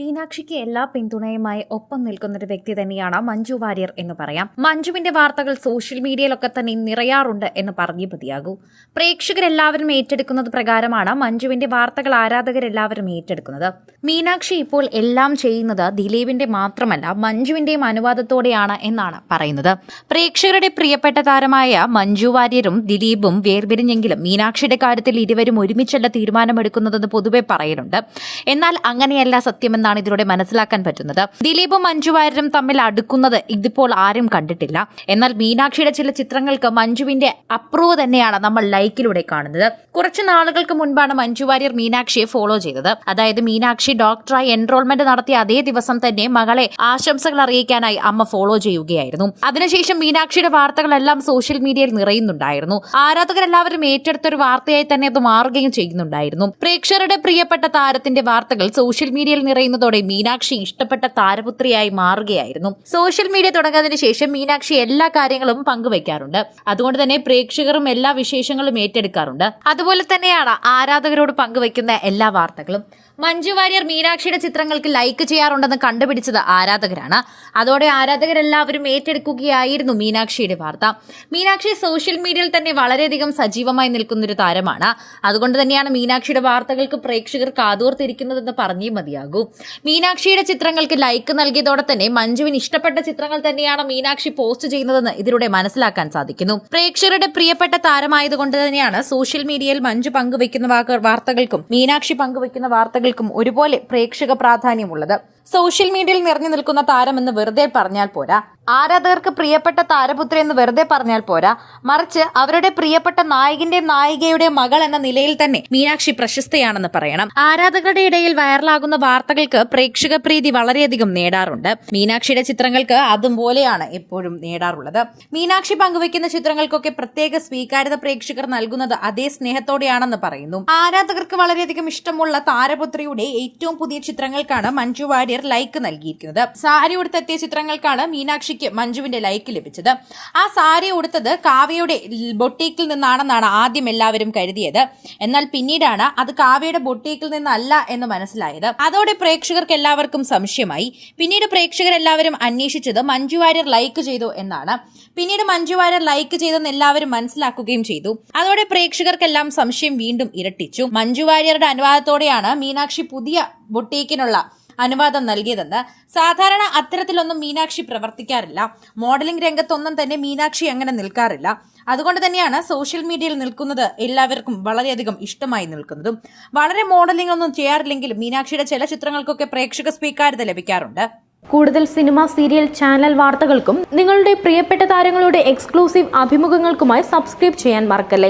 മീനാക്ഷിക്ക് എല്ലാ പിന്തുണയുമായി ഒപ്പം നിൽക്കുന്ന ഒരു വ്യക്തി തന്നെയാണ് മഞ്ജു വാര്യർ എന്ന് പറയാം. മഞ്ജുവിന്റെ വാർത്തകൾ സോഷ്യൽ മീഡിയയിലൊക്കെ തന്നെ നിറയാറുണ്ട് എന്ന് പറഞ്ഞു മതിയാകൂ പ്രേക്ഷകരെല്ലാവരും ഏറ്റെടുക്കുന്നത് പ്രകാരമാണ് മഞ്ജുവിന്റെ വാർത്തകൾ ആരാധകരെല്ലാവരും ഏറ്റെടുക്കുന്നത്. മീനാക്ഷി ഇപ്പോൾ എല്ലാം ചെയ്യുന്നത് ദിലീപിന്റെ മാത്രമല്ല മഞ്ജുവിന്റെയും അനുവാദത്തോടെയാണ് എന്നാണ് പറയുന്നത്. പ്രേക്ഷകരുടെ പ്രിയപ്പെട്ട താരമായ മഞ്ജു വാര്യരും ദിലീപും വേർപിരിഞ്ഞെങ്കിലും മീനാക്ഷിയുടെ കാര്യത്തിൽ ഇരുവരും ഒരുമിച്ചല്ല തീരുമാനമെടുക്കുന്നതെന്ന് പൊതുവെ പറയലുണ്ട്. എന്നാൽ അങ്ങനെയല്ല സത്യമെന്നാണ് ഇതിലൂടെ മനസ്സിലാക്കാൻ പറ്റുന്നത്. ദിലീപും മഞ്ജു വാര്യരും തമ്മിൽ അടുക്കുന്നത് ഇതിപ്പോൾ ആരും കണ്ടിട്ടില്ല. എന്നാൽ മീനാക്ഷിയുടെ ചില ചിത്രങ്ങൾക്ക് മഞ്ജുവിന്റെ അപ്രൂവ് തന്നെയാണ് നമ്മൾ ലൈക്കിലൂടെ കാണുന്നത്. കുറച്ച് നാളുകൾക്ക് മുൻപാണ് മഞ്ജു വാര്യർ മീനാക്ഷിയെ ഫോളോ ചെയ്തത്. അതായത് മീനാക്ഷി ഡോക്ടറായി എൻറോൾമെന്റ് നടത്തിയ അതേ ദിവസം തന്നെ മകളെ ആശംസകൾ അറിയിക്കാനായി അമ്മ ഫോളോ ചെയ്യുകയായിരുന്നു. അതിനുശേഷം മീനാക്ഷിയുടെ വാർത്തകളെല്ലാം സോഷ്യൽ മീഡിയയിൽ നിറയുന്നുണ്ടായിരുന്നു. ആരാധകരെല്ലാവരും ഏറ്റെടുത്തൊരു വാർത്തയായി തന്നെ അത് മാറുകയും ചെയ്യുന്നുണ്ടായിരുന്നു. പ്രേക്ഷകരുടെ പ്രിയപ്പെട്ട താരത്തിന്റെ വാർത്തകൾ സോഷ്യൽ മീഡിയയിൽ നിറയുന്നതോടെ മീനാക്ഷി ഇഷ്ടപ്പെട്ട താരപുത്രിയായി മാറുകയായിരുന്നു. സോഷ്യൽ മീഡിയ തുടങ്ങുന്നതിന് ശേഷം മീനാക്ഷി എല്ലാ കാര്യങ്ങളും പങ്കുവയ്ക്കാറുണ്ട് അതുകൊണ്ട് തന്നെ പ്രേക്ഷകരും എല്ലാ വിശേഷങ്ങളും ഏറ്റെടുക്കാറുണ്ട്. അതുപോലെ തന്നെയാണ് ആരാധകരോട് പങ്കുവയ്ക്കുന്ന എല്ലാ വാർത്തകളും. മഞ്ജു വാര്യർ മീനാക്ഷിയുടെ ചിത്രങ്ങൾക്ക് ലൈക്ക് ചെയ്യാറുണ്ടെന്ന് കണ്ടുപിടിച്ചത് ആരാധകരാണ്. അതോടെ ആരാധകരെല്ലാവരും ഏറ്റെടുക്കുകയായിരുന്നു മീനാക്ഷിയുടെ വാർത്ത. മീനാക്ഷി സോഷ്യൽ മീഡിയയിൽ തന്നെ വളരെയധികം സജീവമായി നിൽക്കുന്ന ഒരു താരമാണ്. അതുകൊണ്ട് തന്നെയാണ് മീനാക്ഷിയുടെ വാർത്തകൾക്ക് പ്രേക്ഷകർ കാതോർത്തിരിക്കുന്നതെന്ന് പറഞ്ഞേ മതിയാകൂ. മീനാക്ഷിയുടെ ചിത്രങ്ങൾക്ക് ലൈക്ക് നൽകിയതോടെ തന്നെ മഞ്ജുവിന് ഇഷ്ടപ്പെട്ട ചിത്രങ്ങൾ തന്നെയാണ് മീനാക്ഷി പോസ്റ്റ് ചെയ്യുന്നതെന്ന് ഇതിലൂടെ മനസ്സിലാക്കാൻ സാധിക്കുന്നു. പ്രേക്ഷകരുടെ പ്രിയപ്പെട്ട താരമായതുകൊണ്ട് തന്നെയാണ് സോഷ്യൽ മീഡിയയിൽ മഞ്ജു പങ്കുവയ്ക്കുന്ന വാർത്തകൾക്കും മീനാക്ഷി പങ്കുവയ്ക്കുന്ന വാർത്തകൾക്കും ഒരുപോലെ പ്രേക്ഷക പ്രാധാന്യമുള്ളത്. സോഷ്യൽ മീഡിയയിൽ നിറഞ്ഞു നിൽക്കുന്ന താരമെന്ന് വെറുതെ പറഞ്ഞാൽ പോരാ. ആരാധകർക്ക് പ്രിയപ്പെട്ട താരപുത്ര എന്ന് വെറുതെ പറഞ്ഞാൽ പോരാ. മറിച്ച് അവരുടെ പ്രിയപ്പെട്ട നായകന്റെ നായികയുടെ മകൾ എന്ന നിലയിൽ തന്നെ മീനാക്ഷി പ്രശസ്തയാണെന്ന് പറയണം. ആരാധകരുടെ ഇടയിൽ വൈറലാകുന്ന വാർത്തകൾക്ക് പ്രേക്ഷക പ്രീതി വളരെയധികം നേടാറുണ്ട്. മീനാക്ഷിയുടെ ചിത്രങ്ങൾക്ക് അതുപോലെയാണ് എപ്പോഴും നേടാറുള്ളത്. മീനാക്ഷി പങ്കുവെക്കുന്ന ചിത്രങ്ങൾക്കൊക്കെ പ്രത്യേക സ്വീകാര്യത പ്രേക്ഷകർ നൽകുന്നത് അതേ സ്നേഹത്തോടെയാണെന്ന് പറയുന്നു. ആരാധകർക്ക് വളരെയധികം ഇഷ്ടമുള്ള താരപുത്രിയുടെ ഏറ്റവും പുതിയ ചിത്രങ്ങൾക്കാണ് മഞ്ജു ലൈക്ക് നൽകിയിരിക്കുന്നത്. സാരി ഉടുത്തെത്തിയ ചിത്രങ്ങൾക്കാണ് മീനാക്ഷിക്ക് മഞ്ജുവിന്റെ ലൈക്ക് ലഭിച്ചത്. ആ സാരി ഉടുത്തത് കാവ്യയുടെ ബൊട്ടീക്കിൽ നിന്നാണെന്നാണ് ആദ്യം എല്ലാവരും കരുതിയത്. എന്നാൽ പിന്നീടാണ് അത് കാവ്യയുടെ ബൊട്ടീക്കിൽ നിന്നല്ല എന്ന് മനസ്സിലായത്. അതോടെ പ്രേക്ഷകർക്ക് എല്ലാവർക്കും സംശയമായി. പിന്നീട് പ്രേക്ഷകരെല്ലാവരും അന്വേഷിച്ചത് മഞ്ജു വാര്യർ ലൈക്ക് ചെയ്തു എന്നാണ്. പിന്നീട് മഞ്ജു വാര്യർ ലൈക്ക് ചെയ്തെന്ന് എല്ലാവരും മനസ്സിലാക്കുകയും ചെയ്തു. അതോടെ പ്രേക്ഷകർക്കെല്ലാം സംശയം വീണ്ടും ഇരട്ടിച്ചു. മഞ്ജു വാര്യരുടെ അനുവാദത്തോടെയാണ് മീനാക്ഷി പുതിയ ബൊട്ടീക്കിനുള്ള അനുവാദം നൽകിയതെന്ന് സാധാരണ അത്തരത്തിലൊന്നും മീനാക്ഷി പ്രവർത്തിക്കാറില്ല. മോഡലിംഗ് രംഗത്തൊന്നും തന്നെ മീനാക്ഷി അങ്ങനെ നിൽക്കാറില്ല. അതുകൊണ്ട് തന്നെയാണ് സോഷ്യൽ മീഡിയയിൽ നിൽക്കുന്നത് എല്ലാവർക്കും വളരെയധികം ഇഷ്ടമായി നിൽക്കുന്നതും. വളരെ മോഡലിംഗ് ഒന്നും ചെയ്യാറില്ലെങ്കിലും മീനാക്ഷിയുടെ ചില ചിത്രങ്ങൾക്കൊക്കെ പ്രേക്ഷക സ്വീകാര്യത ലഭിക്കാറുണ്ട്. കൂടുതൽ സിനിമ സീരിയൽ ചാനൽ വാർത്തകൾക്കും നിങ്ങളുടെ പ്രിയപ്പെട്ട താരങ്ങളുടെ എക്സ്ക്ലൂസീവ് അഭിമുഖങ്ങൾക്കുമായി സബ്സ്ക്രൈബ് ചെയ്യാൻ മറക്കല്ലേ?